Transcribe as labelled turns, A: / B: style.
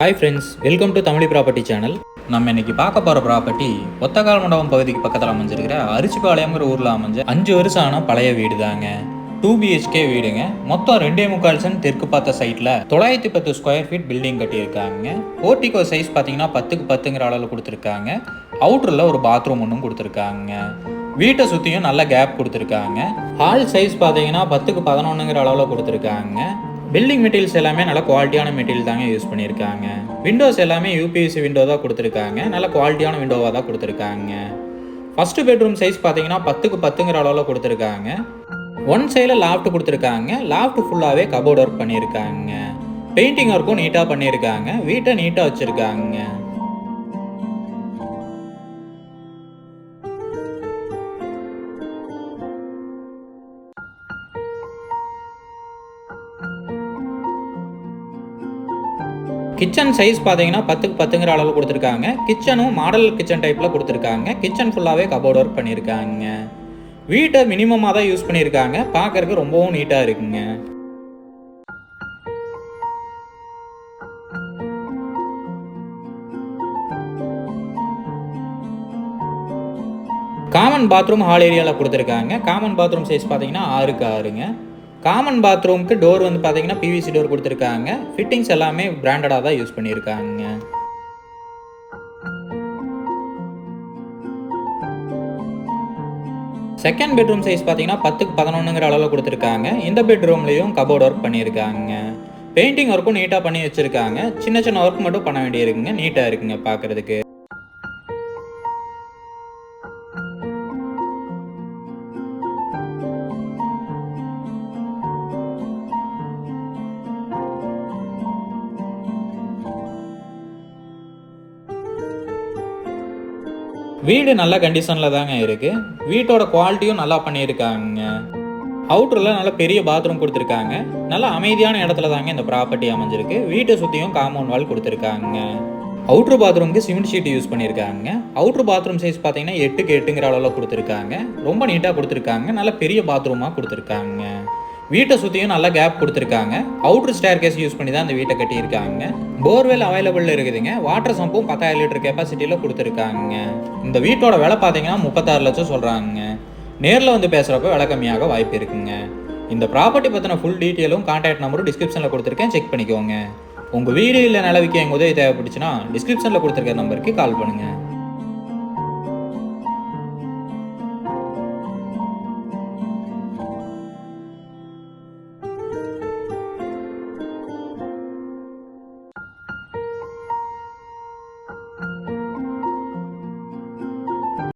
A: Hi friends welcome to Tamil property channel நம்ம இன்னைக்கு பார்க்க போகிற ப்ராப்பர்ட்டி ஒத்தக்கால் மண்டபம் பகுதிக்கு பக்கத்தில் அமைஞ்சிருக்கிற அரிசிபாளையங்கிற ஊரில் அமைஞ்ச அஞ்சு வருஷம் ஆன பழைய வீடு தாங்க டூ பிஹெச்கே வீடுங்க. மொத்தம் ரெண்டே முக்கால் சென்ட் தெற்கு பார்த்த சைட்டில் தொள்ளாயிரத்தி பத்து ஸ்கொயர் ஃபீட் பில்டிங் கட்டியிருக்காங்க. போர்ட்டிகோ சைஸ் பார்த்தீங்கன்னா பத்துக்கு பத்துங்கிற அளவில் கொடுத்துருக்காங்க. அவுட்டரில் ஒரு பாத்ரூம் ஒன்றும் கொடுத்துருக்காங்க. வீட்டை சுற்றியும் நல்ல கேப் கொடுத்துருக்காங்க. ஹால் சைஸ் பார்த்தீங்கன்னா பத்துக்கு பதினொன்றுங்கிற அளவில் கொடுத்துருக்காங்க. பில்டிங் மெட்டீரியல்ஸ் எல்லாமே நல்ல குவாலிட்டியான மெட்டீரியல் தாங்க யூஸ் பண்ணியிருக்காங்க. விண்டோஸ் எல்லாமே யூபிஎஸ்சி விண்டோ தான் கொடுத்துருக்காங்க. நல்ல குவாலிட்டியான விண்டோவாக தான் கொடுத்துருக்காங்க. ஃபஸ்ட்டு பெட்ரூம் சைஸ் பார்த்தீங்கன்னா பத்துக்கு பத்துங்கிற அளவில் கொடுத்துருக்காங்க. ஒன் சைடில் லாஃப்ட் கொடுத்துருக்காங்க. லாஃப்ட் ஃபுல்லாகவே கபோர்ட் ஒர்க் பண்ணியிருக்காங்க. பெயிண்டிங் ஒர்க்கும் நீட்டாக பண்ணியிருக்காங்க. வீட்டை நீட்டாக வச்சுருக்காங்க. கிச்சன் சைஸ் பார்த்தீங்கன்னா பத்துக்கு பத்துங்கிற அளவு கொடுத்துருக்காங்க. கிச்சனும் மாடல் கிச்சன் டைப்பில் கொடுத்துருக்காங்க. கிச்சன் ஃபுல்லாகவே கபோர்ட் ஒர்க் பண்ணியிருக்காங்க. வீட்டை மினிமமாக தான் யூஸ் பண்ணியிருக்காங்க. பார்க்கறதுக்கு ரொம்பவும் நீட்டாக இருக்குங்க. காமன் பாத்ரூம் ஹால் ஏரியாவில் கொடுத்துருக்காங்க. காமன் பாத்ரூம் சைஸ் பார்த்தீங்கன்னா ஆறுக்கு ஆறுங்க. காமன் பாத்ரூம்க்கு டோர் வந்து பார்த்தீங்கன்னா பிவிசி டோர் கொடுத்துருக்காங்க. ஃபிட்டிங்ஸ் எல்லாமே பிராண்டடாக தான் யூஸ் பண்ணியிருக்காங்க. செகண்ட் பெட்ரூம் சைஸ் பார்த்தீங்கன்னா பத்துக்கு பதினொன்றுங்கிற அளவில் கொடுத்துருக்காங்க. இந்த பெட்ரூம்லேயும் கபோர்ட் ஒர்க் பண்ணியிருக்காங்க. பெயிண்டிங் ஒர்க்கும் நீட்டாக பண்ணி வச்சுருக்காங்க. சின்ன சின்ன ஒர்க் மட்டும் பண்ண வேண்டியிருக்குங்க. நீட்டாக இருக்குங்க பார்க்குறதுக்கு வீடு நல்ல கண்டிஷனில் தாங்க இருக்குது வீட்டோட குவாலிட்டியும் நல்லா பண்ணியிருக்காங்க. அவுட்டரில் நல்ல பெரிய பாத்ரூம் கொடுத்துருக்காங்க. நல்ல அமைதியான இடத்துல தாங்க இந்த ப்ராப்பர்ட்டி அமைஞ்சிருக்கு. வீட்டை சுற்றியும் காம்பவுண்ட் வால் கொடுத்துருக்காங்க. அவுட்ரு பாத்ரூமுக்கு சிமெண்ட் ஷீட் யூஸ் பண்ணியிருக்காங்க. அவுட்ரு பாத்ரூம் சைஸ் பார்த்தீங்கன்னா எட்டுக்கு எட்டுங்கிற அளவில் கொடுத்துருக்காங்க. ரொம்ப நீட்டாக கொடுத்துருக்காங்க. நல்ல பெரிய பாத்ரூமாக கொடுத்துருக்காங்க. வீட்டை சுற்றியும் நல்லா கேப் கொடுத்துருக்காங்க. அவுட்ரு ஸ்டேர் கேஸ் யூஸ் பண்ணி தான் அந்த வீட்டை கட்டியிருக்காங்க. போர்வெல் அவைலபிள் இருக்குதுங்க. வாட்டர் சம்பும் பத்தாயிரம் லிட்டர் கெப்பாசிட்டியில் கொடுத்துருக்காங்க. இந்த வீட்டோட விலை பார்த்தீங்கன்னா முப்பத்தாறு லட்சம் சொல்கிறாங்க நேரில் வந்து பேசுகிறப்ப விலை கம்மியாக வாய்ப்பு இருக்குங்க. இந்த ப்ராப்பர்ட்டி பற்றின ஃபுல் டீட்டெயிலும் கான்டாக்ட் நம்பரும் டிஸ்கிரிப்ஷனில் கொடுத்துருக்கேன். செக் பண்ணிக்கோங்க. உங்கள் வீடு இல்லை நிலவிக்க எங்கள் உதவி தேவைப்பட்டுச்சுன்னா டிஸ்கிரிப்ஷனில் கொடுத்துருக்க நம்பருக்கு கால் பண்ணுங்கள்